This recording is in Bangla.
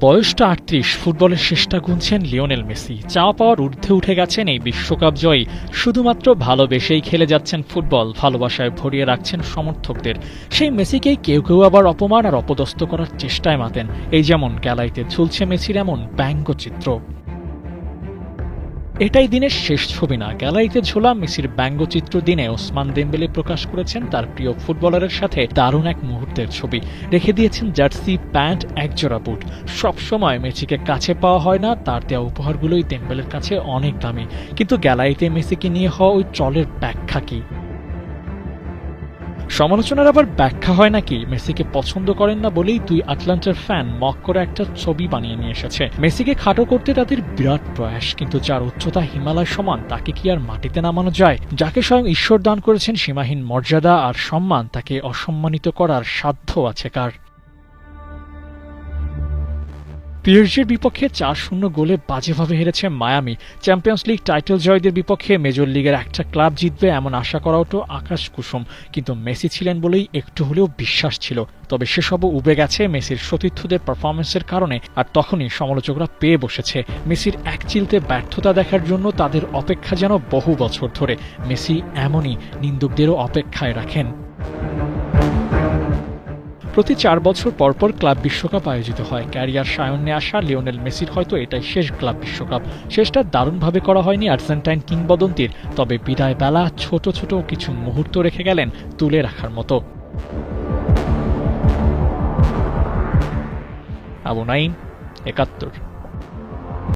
বয়সটা আটত্রিশ, ফুটবলের শেষটা গুনছেন লিওনেল মেসি। চাওয়া পাওয়ার ঊর্ধ্বে উঠে গেছেন এই বিশ্বকাপ জয়ী। শুধুমাত্র ভালোবেসেই খেলে যাচ্ছেন ফুটবল, ভালোবাসায় ভরিয়ে রাখছেন সমর্থকদের। সেই মেসিকেই কেউ কেউ আবার অপমান আর অপদস্থ করার চেষ্টায় মাতেন। এই যেমন গ্যালারিতে ঝুলছে মেসির এমন ব্যঙ্গচিত্র। এটাই দিনের শেষ ছবি না। গ্যালারিতে ঝোলা মেসির ব্যঙ্গচিত্র দিনে ওসমান দেম্বেলে প্রকাশ করেছেন তার প্রিয় ফুটবলারের সাথে দারুণ এক মুহূর্তের ছবি। রেখে দিয়েছেন জার্সি, প্যান্ট একজোড়া বুট। সবসময় মেসিকে কাছে পাওয়া হয় না, তার দেওয়া উপহারগুলোই দেম্বেলের কাছে অনেক দামি। কিন্তু গ্যালারিতে মেসিকে নিয়ে হওয়া ওই চলের ব্যাখ্যা কি? সমালোচনার আবার ব্যাখ্যা হয় নাকি? মেসিকে পছন্দ করেন না বলেই দুই আটলান্টার ফ্যান মক করে একটা ছবি বানিয়ে নিয়ে এসেছে। মেসিকে খাটো করতে তাদের বিরাট প্রয়াস, কিন্তু যার উচ্চতা হিমালয় সমান, তাকে কি আর মাটিতে নামানো যায়? যাকে স্বয়ং ঈশ্বর দান করেছেন সীমাহীন মর্যাদা আর সম্মান, তাকে অসম্মানিত করার সাধ্য আছে কার? পিএসজির বিপক্ষে চার শূন্য গোলে বাজেভাবে হেরেছে মায়ামি। চ্যাম্পিয়ন্স লিগ টাইটেল জয়দের বিপক্ষে মেজর লিগের একটা ক্লাব জিতবে এমন আশা করাও তো আকাশ কুসুম। কিন্তু মেসি ছিলেন বলেই একটু হলেও বিশ্বাস ছিল। তবে সেসবও উবে গেছে মেসির সতীর্থদের পারফরমেন্সের কারণে, আর তখনই সমালোচকরা পেয়ে বসেছে। মেসির এক চিলতে ব্যর্থতা দেখার জন্য তাদের অপেক্ষা যেন বহু বছর ধরে। মেসি এমনই নিন্দুকদেরও অপেক্ষায় রাখেন। প্রতি চার বছর পরপর ক্লাব বিশ্বকাপ আয়োজিত হয়। ক্যারিয়ার সায়ন্যে আসা লিওনেল মেসির হয়তো এটাই শেষ ক্লাব বিশ্বকাপ। শেষটা দারুণভাবে করা হয়নি আর্জেন্টাইন কিংবদন্তির, তবে বিদায় বেলা ছোট ছোট কিছু মুহূর্ত রেখে গেলেন তুলে রাখার মতো। আবু নাইম একাত্তর।